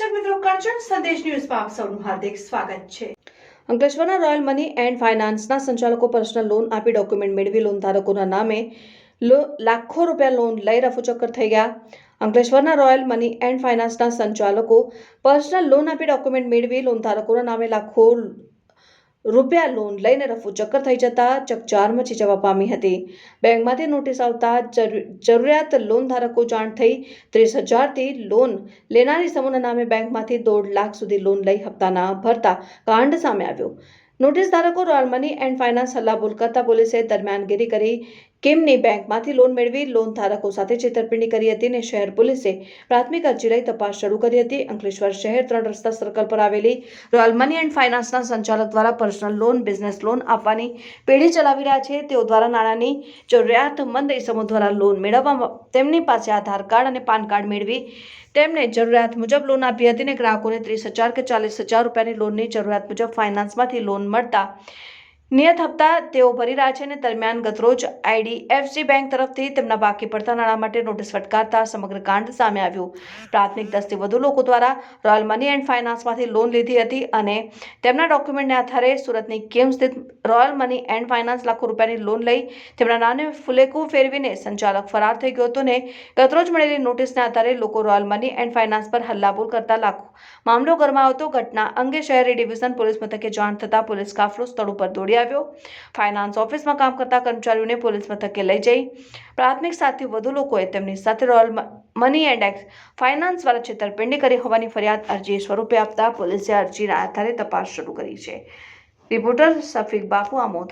આપ સૌનું હાર્દિક સ્વાગત છે. અંકલેશ્વરના રોયલ મની એન્ડ ફાઇનાન્સના સંચાલકો પર્સનલ લોન આપી ડોક્યુમેન્ટ મેળવી લોન ધારકોના નામે લાખો રૂપિયા લોન લઈ રફુચક્કર થઈ ગયા. અંકલેશ્વરના રોયલ મની એન્ડ ફાઇનાન્સના સંચાલકો પર્સનલ લોન આપી ડોક્યુમેન્ટ મેળવી લોન ધારકોના નામે લાખો રૂપિયા લોન લઈને રફુ ચક્કર થઈ જતા ચકચાર મચી જવા પામી હતી. બેંકમાંથી નોટિસ આવતા જરૂરિયાત લોન ધારકો જાણ થઈ ત્રીસ હજારથી લોન લેનારી સમૂહના નામે બેંકમાંથી દોઢ લાખ સુધી લોન લઈ હપ્તાના ભરતા કાંડ સામે આવ્યો. નોટિસ ધારકો રોયલ મની એન્ડ ફાઇનાન્સ હલ્લાબોલ કરતા પોલીસે દરમિયાનગીરી કરી કિમની બેંકમાંથી લોન મેળવી લોન ધારકો સાથે છેતરપિંડી કરી હતી અને શહેર પોલીસે પ્રાથમિક અરજી લઈ તપાસ શરૂ કરી હતી. અંકલેશ્વર શહેર ત્રણ રસ્તા સર્કલ પર આવેલી રોયલ મની એન્ડ ફાઇનાન્સના સંચાલક દ્વારા પર્સનલ લોન, બિઝનેસ લોન આપવાની પેઢી ચલાવી રહ્યા છે. તેઓ દ્વારા નાણાંની જરૂરિયાતમંદ ઇસમો દ્વારા લોન મેળવવા તેમની પાસે આધાર કાર્ડ અને પાન કાર્ડ મેળવી તેમને જરૂરિયાત મુજબ લોન આપી હતી અને ગ્રાહકોને ત્રીસ હજાર કે ચાલીસ હજાર રૂપિયાની લોનની જરૂરિયાત મુજબ ફાઇનાન્સમાંથી લોન મળતા નિયત હપ્તા તેઓ ભરી રહ્યા છે અને દરમિયાન ગતરોજ આઈડીએફસી બેંક તરફથી તેમના બાકી પડતા નાણાં માટે નોટિસ ફટકારતા સમગ્ર કાંડ સામે આવ્યું. પ્રાથમિક દસથી વધુ લોકો દ્વારા રોયલ મની એન્ડ ફાઇનાન્સમાંથી લોન લીધી હતી અને તેમના ડોક્યુમેન્ટને આધારે સુરતની કેમ સ્થિત રોયલ મની એન્ડ ફાઇનાન્સ લાખો રૂપિયાની લોન લઈ તેમના નામે ફુલેકું ફેરવીને સંચાલક ફરાર થઈ ગયો હતો ને ગતરોજ મળેલી નોટિસને આધારે લોકો રોયલ મની એન્ડ ફાઇનાન્સ પર હલ્લાબોલ કરતા લાખો. મામલો ગરમાયો હતો ઘટના અંગે શહેરી ડિવિઝન પોલીસ મથકે જાણ થતાં પોલીસ કાફલો સ્થળ ઉપર દોડી આવ્યો ફાઇનાન્સ ઓફિસમાં કામ કરતા કર્મચારીઓને પોલીસ મથકે લઈ જઈ. પ્રાથમિક સાતથી વધુ લોકોએ તેમની સાથે royal money and X finance દ્વારા છેતરપિંડી કરી હોવાની ફરિયાદ અરજી સ્વરૂપે આપતા પોલીસે અરજીના આધારે તપાસ શરૂ કરી છે. રિપોર્ટર સફીક બાપુ આમોદ.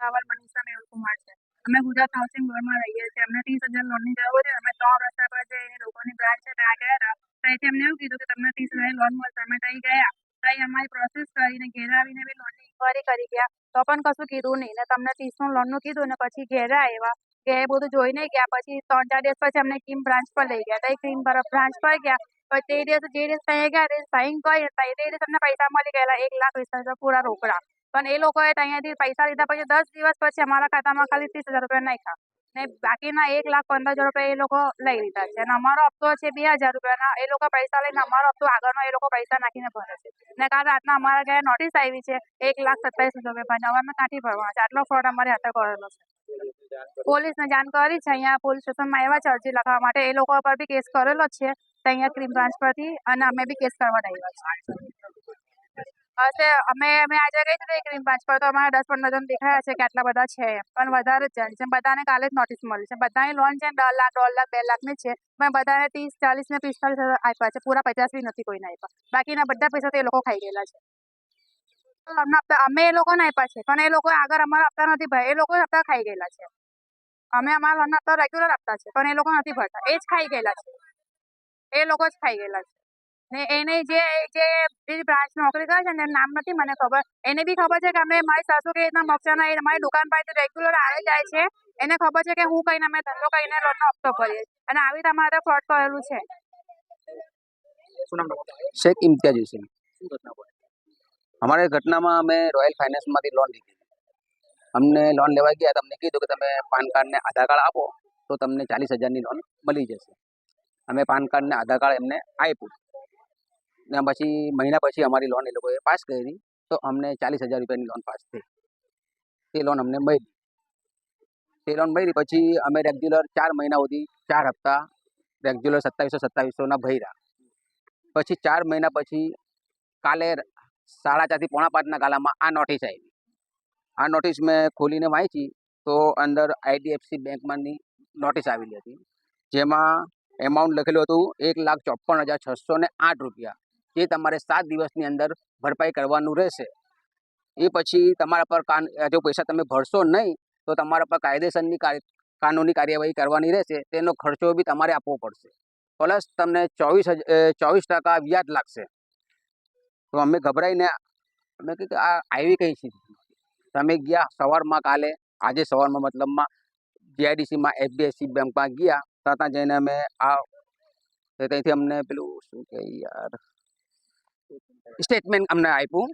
રાવલ મનીષા મેહુલ કુમાર છે. અમે ગુજરાત હાઉસિંગ બોર્ડમાં રહીએ છીએ. અમને ત્રીસ હજાર લોનની જરૂર છે. અમે ત્રણ રસ્તા પર જે લોકોની બ્રાન્ચ છે. ત્યાં ગયા હતા. ત્યાંથી અમને એવું કીધું કે તમને ત્રીસ હજાર લોન મળશે. અમે ત્યાં ગયા. ત્યાં અમારી પ્રોસેસ કરીને ઘેર આવીને બી લોનની ઇન્કવાયરી કરી ગયા. તો પણ કશું કીધું નહીં. ને તમને ત્રીસનું લોનનું કીધું ને પછી ઘેર આવ્યા. કે એ બધું જોઈને ગયા. પછી ત્રણ ચાર દિવસ પછી અમને ક્રીમ બ્રાન્ચ પર લઈ ગયા. ત્યાં ક્રીમ બ્રાન્ચ પર ગયા. પછી તે દિવસ જે દિવસ ત્યાં ગયા, તે સાઈન કરી તે દિવસ અમને પૈસા મળી ગયેલા એક લાખ વીસ હજાર પૂરા રોકડા. પણ એ લોકોએ ત્યાંથી પૈસા લીધા પછી દસ દિવસ પછી અમારા ખાતામાં ખાલી ત્રીસ હજાર રૂપિયા નાખ્યા. ને બાકીના એક લાખ પંદર હજાર રૂપિયા એ લોકો લઈ લીધા છે. અને અમારો હપ્તો છે બે હજાર રૂપિયાના. એ લોકો પૈસા લઈને અમારો હપ્તો આગળનો એ લોકો પૈસા નાખીને ભરે છે. ને કાલ રાતના અમારા ઘરે નોટિસ આવી છે, એક લાખ સત્તાવીસ હજાર રૂપિયા અમે કાંઠી ભરવાના છે. આટલો ફ્રોડ અમારે હાથે કરેલો છે. પોલીસને જાણ કરી છે. અહીંયા પોલીસ સ્ટેશનમાં આવ્યા છે અરજી લખવા માટે એ લોકો પર બી કેસ કરેલો છે. અહીંયા ક્રીમ બ્રાન્ચ પરથી અને અમે બી કેસ કરવા આવ્યા છે હશે. અમે અમે આજે ગઈ હતી ક્રીમ પાંચ પર, તો અમારા દસ પંદર જણ દેખાયા છે કે આટલા બધા છે. પણ વધારે જ છે. બધાને કાલે જ નોટિસ મળી છે. બધાની લોન છે દસ લાખ, દોઢ લાખ, બે લાખની છે. પણ બધાને ત્રીસ, ચાલીસ ને પિસ્તાલીસ આપ્યા છે. પૂરા પચાસ બી નથી કોઈને આપ્યા. બાકીના બધા પૈસા તો એ લોકો ખાઈ ગયેલા છે. અમને આપતા અમે એ લોકોને આપ્યા છે. પણ એ લોકો આગળ અમારા આપતા નથી ભાઈ એ લોકો આપતા ખાઈ ગયેલા છે. અમે અમારા લોન આપતા રેગ્યુલર આપતા છે. પણ એ લોકો નથી ભરતા. એ જ ખાઈ ગયેલા છે. એ લોકો જ ખાઈ ગયેલા છે. ને એને જે જે બ્રાન્ચ નોકરી કરે છે ને નામ નથી મને ખબર. એને બી ખબર છે કે અમે મારી સાસુ કે રીતના મફસાના એ મારી દુકાન પાસે રેગ્યુલર આવે જાય છે. એને ખબર છે કે હું કહીને અમે ધંધો કરીને લોનનો હપ્તો ભરીએ અને આવી રીતે અમારે ફ્રોડ કરેલું છે. શું નામ તમારું? શેખ ઇમ્તિયાજ હુસેન. શું ઘટના અમારે ઘટનામાં અમે રોયલ ફાઇનાન્સમાંથી લોન લીધી. અમને લોન લેવા ગયા તમને કીધું કે તમે પાન કાર્ડ ને આધાર કાર્ડ આપો તો તમને ચાલીસ હજારની લોન મળી જશે. અમે પાન કાર્ડ ને આધાર કાર્ડ એમને આપ્યું. ને, પછી મહિના પછી અમારી લોન એ લોકોએ પાસ કરી. તો અમને ચાલીસ હજાર રૂપિયાની લોન પાસ થઈ. તે લોન અમને મળી. તે લોન મળી પછી અમે રેગ્યુલર ચાર મહિના સુધી, ચાર હપ્તા રેગ્યુલર સત્તાવીસો, સત્તાવીસોના ભર્યા. પછી ચાર મહિના પછી કાલે સાડા ચારથી પોણા પાંચના ગાલામાં આ નોટિસ આવી. આ નોટિસ મેં ખોલીને વાંચી તો અંદર આઈડીએફસી બેંકમાંની નોટિસ આવેલી હતી. જેમાં એમાઉન્ટ લખેલું હતું એક લાખ ચોપન હજાર છસો ને આઠ રૂપિયા. જે તમારે સાત દિવસની અંદર ભરપાઈ કરવાનું રહેશે. એ પછી તમારા પર કાન, જો પૈસા તમે ભરશો નહીં, તો તમારા પર કાયદેસરની કાનૂની કાર્યવાહી કરવાની રહેશે. તેનો ખર્ચો બી તમારે આપવો પડશે. પ્લસ તમને ચોવીસ ચોવીસ ટકા વ્યાજ લાગશે. તો અમે ગભરાઈને, અમે કીધું, આ આવી કઈ સ્થિતિ? તમે ગયા સવારમાં કાલે, આજે સવારમાં મતલબમાં જીઆઈડીસીમાં એફબીએસસી બેંકમાં ગયા ત્યાં જઈને અમે આ, તો ત્યાંથી અમને પેલું શું કહે યાર સ્ટેટમેન્ટ અમને આપ્યું.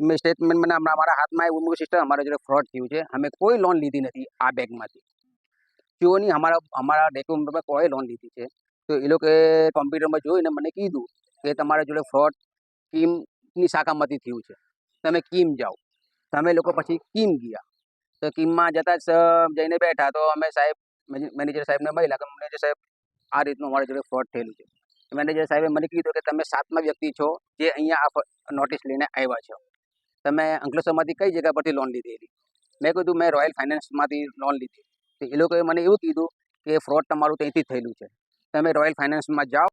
મેં સ્ટેટમેન્ટ મને હમણાં અમારા હાથમાં આવ્યું. મૂકી સિસ્ટર અમારા જોડે ફ્રોડ થયું છે. અમે કોઈ લોન લીધી નથી આ બેંકમાંથી. જોની અમારા અમારા ડોક્યુમેન્ટમાં કોઈ લોન લીધી છે. તો એ લોકોએ કોમ્પ્યુટરમાં જોઈને મને કીધું કે તમારા જોડે ફ્રોડ કીમની શાખામાંથી થયું છે. તમે કીમ જાઓ. તમે લોકો પછી કીમ ગયા. તો કીમમાં જતા જ જઈને બેઠા. તો અમે સાહેબ મેનેજર સાહેબને મળ્યા કે મેનેજર સાહેબ આ રીતનું અમારા જોડે ફ્રોડ થયેલું છે. મેનેજર સાહેબે મને કીધું કે તમે સાતમા વ્યક્તિ છો જે અહીંયા આ નોટિસ લઈને આવ્યા છો. તમે અંકલેશ્વરમાંથી કઈ જગ્યા પરથી લોન લીધેલી મેં કીધું, મેં રોયલ ફાઇનાન્સમાંથી લોન લીધી. તો એ લોકોએ મને એવું કીધું કે ફ્રોડ તમારું ત્યાંથી થયેલું છે. તમે રોયલ ફાઇનાન્સમાં જાઓ